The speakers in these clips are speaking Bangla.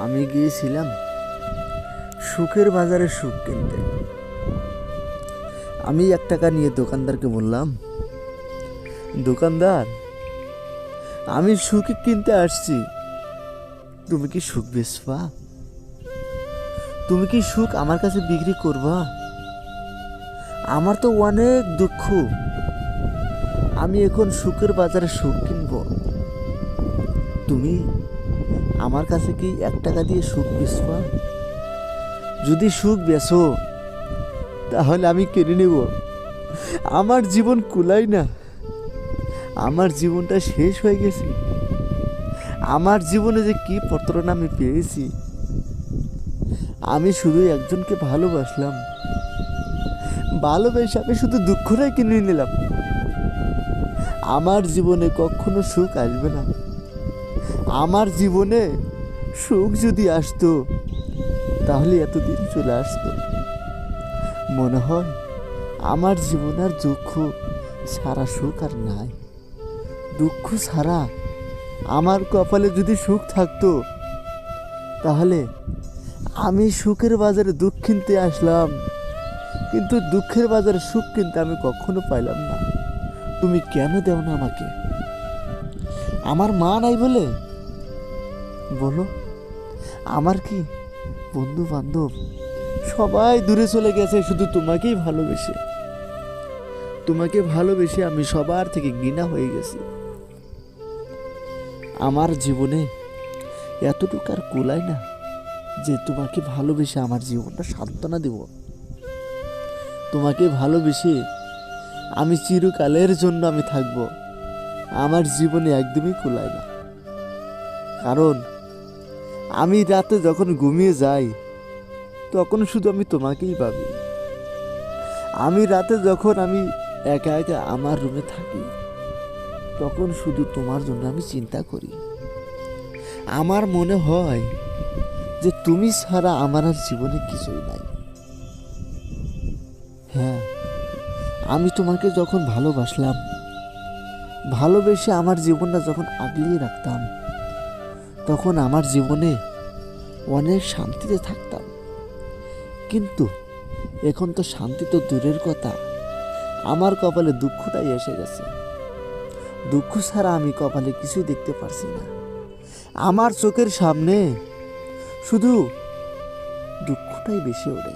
আমি গিয়েছিলাম সুখের বাজারে সুখ কিনতে। আমি এক টাকা নিয়ে দোকানদারকে বললাম, দোকানদার, আমি সুখে কিনতে আসছি। তুমি কি সুখ বেচবা? তুমি কি সুখ আমার কাছে বিক্রি করবা? আমার তো অনেক দুঃখ। আমি এখন সুখের বাজারে সুখ কিনবো। তুমি আমার কাছে কি এক টাকা দিয়ে সুখ বেচবা? যদি সুখ বেচো, তাহলে আমি কিনে নেব। আমার জীবন কুলাই না। আমার জীবনটা শেষ হয়ে গেছে। আমার জীবনে যে কি প্রতারণা আমি পেয়েছি, আমি শুধু একজনকে ভালোবাসলাম। ভালোবেসে আমি শুধু দুঃখটাই কিনে নিলাম। আমার জীবনে কখনো সুখ আসবে না। আমার জীবনে সুখ যদি আসতো, তাহলে এতদিন চলে আসতো। মনে হয় আমার জীবন আর দুঃখ সারা সুখ আর নাই। দুঃখ ছাড়া আমার কপালে যদি সুখ থাকতো, তাহলে আমি সুখের বাজারে দুঃখ কিনতে আসলাম। কিন্তু দুঃখের বাজারে সুখ কিনতে আমি কখনো পাইলাম না। তুমি কেন দেও না আমাকে? আমার মা নাই বলে বলো, আমার কি বন্ধু বান্ধব সবাই দূরে চলে গেছে, শুধু তোমাকেই ভালোবেসে? তোমাকে ভালোবেসে আমি সবার থেকে ঘৃণা হয়ে গেছি। আমার জীবনে এতটুকু আর কুলায় না যে তোমাকে ভালোবেসে আমার জীবনটা সান্ত্বনা দেব। তোমাকে ভালোবেসে আমি চিরকালের জন্য আমি থাকব। আমার জীবনে একদমই কুলায় না। কারণ আমি রাতে যখন ঘুমিয়ে যাই, তখন শুধু আমি তোমাকেই ভাবি। আমি রাতে যখন আমি একা একা আমার রুমে থাকি, তখন শুধু তোমার জন্য আমি চিন্তা করি। আমার মনে হয় যে তুমি ছাড়া আমার আর জীবনে কিছুই নাই। হ্যাঁ আমি তোমাকে যখন ভালোবাসলাম, ভালোবেসে আমার জীবনটা যখন আগলিয়ে রাখতাম তখন আমার জীবনে অনেক শান্তিতে থাকতাম। কিন্তু এখন তো শান্তি তো দূরের কথা। আমার কপালে দুঃখটাই এসে গেছে। দুঃখ ছাড়া আমি কপালে কিছুই দেখতে পারছি না। আমার চোখের সামনে শুধু দুঃখটাই বেশি ওঠে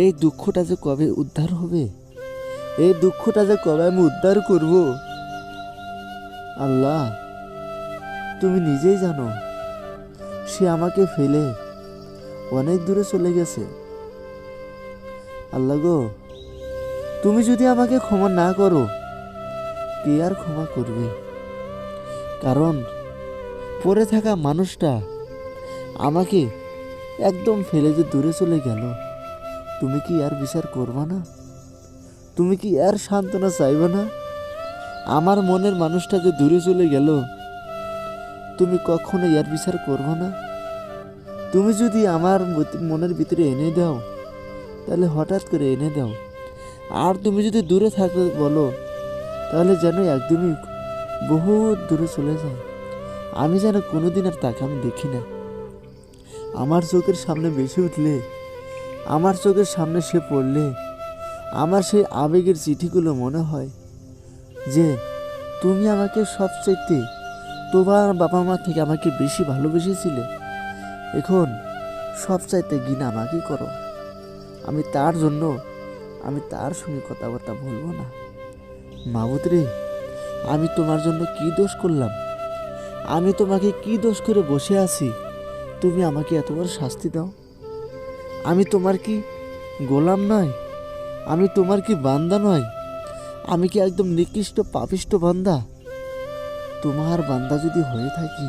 এই দুঃখটা যে কবে উদ্ধার হবে? এই দুঃখটা যে কবে আমি উদ্ধার করব? আল্লাহ তুমি নিজেই জানো, সে আমাকে ফেলে অনেক দূরে চলে গেছে। আল্লাহ গো, তুমি যদি আমাকে ক্ষমা না করো, কে আর ক্ষমা করবে? কারণ পড়ে থাকা মানুষটা আমাকে একদম ফেলে যে দূরে চলে গেল। তুমি কি আর বিচার করবা না? তুমি কি আর সান্ত্বনা চাইবে না? আমার মনের মানুষটা যে দূরে চলে গেল তুমি কখনো এর বিচার করবে না? তুমি যদি আমার মনের ভিতরে এনে দাও, তাহলে হঠাৎ করে এনে দাও। আর তুমি যদি দূরে থাকতে বলো, তাহলে যেন একদমই বহুত দূরে চলে যায়। আমি যেন কোনোদিন আর তাকে আমি দেখি না। আমার চোখের সামনে বেশি উঠলে, আমার চোখের সামনে সে পড়লে, আমার সেই আবেগের চিঠিগুলো মনে হয় যে, তুমি আমাকে সবচাইতে তোমার বাবা মা থেকে আমাকে বেশি ভালোবেসেছিলে, এখন সবচাইতে ঘৃণা আমাকেই করো। আমি তার জন্য, আমি তার সঙ্গে কথাবার্তা বলব না। মাবুদ রে আমি তোমার জন্য কি দোষ করলাম? আমি তোমাকে কি দোষ করে বসে আছি? তুমি আমাকে এত বড় শাস্তি দাও। আমি তোমার কি গোলাম নয়? আমি তোমার কি বান্দা নয়? আমি কি একদম নিকৃষ্ট পাপিষ্ট বান্দা? তোমার বান্দা যদি হয়ে থাকি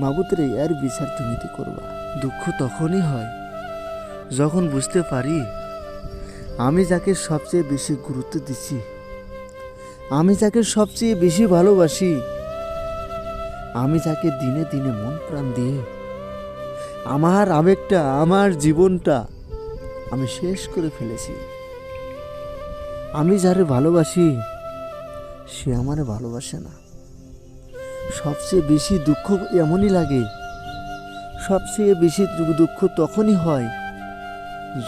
মাবুদ রে এর বিচার তুমি তো করবা? দুঃখ তখনই হয়, যখন বুঝতে পারি, আমি যাকে সবচেয়ে বেশি গুরুত্ব দিচ্ছি আমি যাকে সবচেয়ে বেশি ভালোবাসি, আমি যাকে দিনে দিনে মন প্রাণ দিয়ে, আমার আবেগটা, আমার জীবনটা আমি শেষ করে ফেলেছি। আমি যারে ভালোবাসি, সে আমারে ভালোবাসে না। সবচেয়ে বেশি দুঃখ এমনই লাগে। সবচেয়ে বেশি দুঃখ তখনই হয়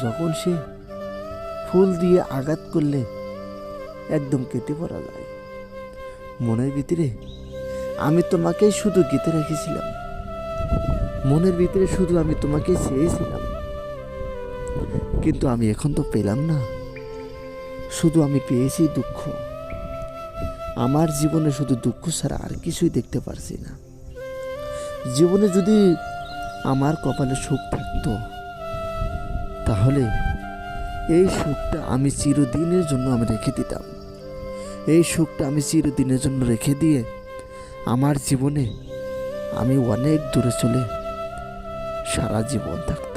যখন সে ফুল দিয়ে আঘাত করলে একদম কেটে পড়া যায়। মনের ভিতরে আমি তোমাকেই শুধু গেঁথে রেখেছিলাম। মনের ভিতরে শুধু আমি তোমাকে চেয়েছিলাম। কিন্তু আমি এখন তো পেলাম না। শুধু আমি পেয়েছি দুঃখ। আমার জীবনে শুধু দুঃখ ছাড়া আর কিছুই দেখতে পারছি না। জীবনে যদি আমার কপালে সুখ থাকতো, তাহলে এই সুখটা আমি চিরদিনের জন্য আমি রেখে দিতাম। এই সুখটা আমি চিরদিনের জন্য রেখে দিয়ে আমার জীবনে আমি অনেক দূরে চলে সারা জীবন থাকতাম।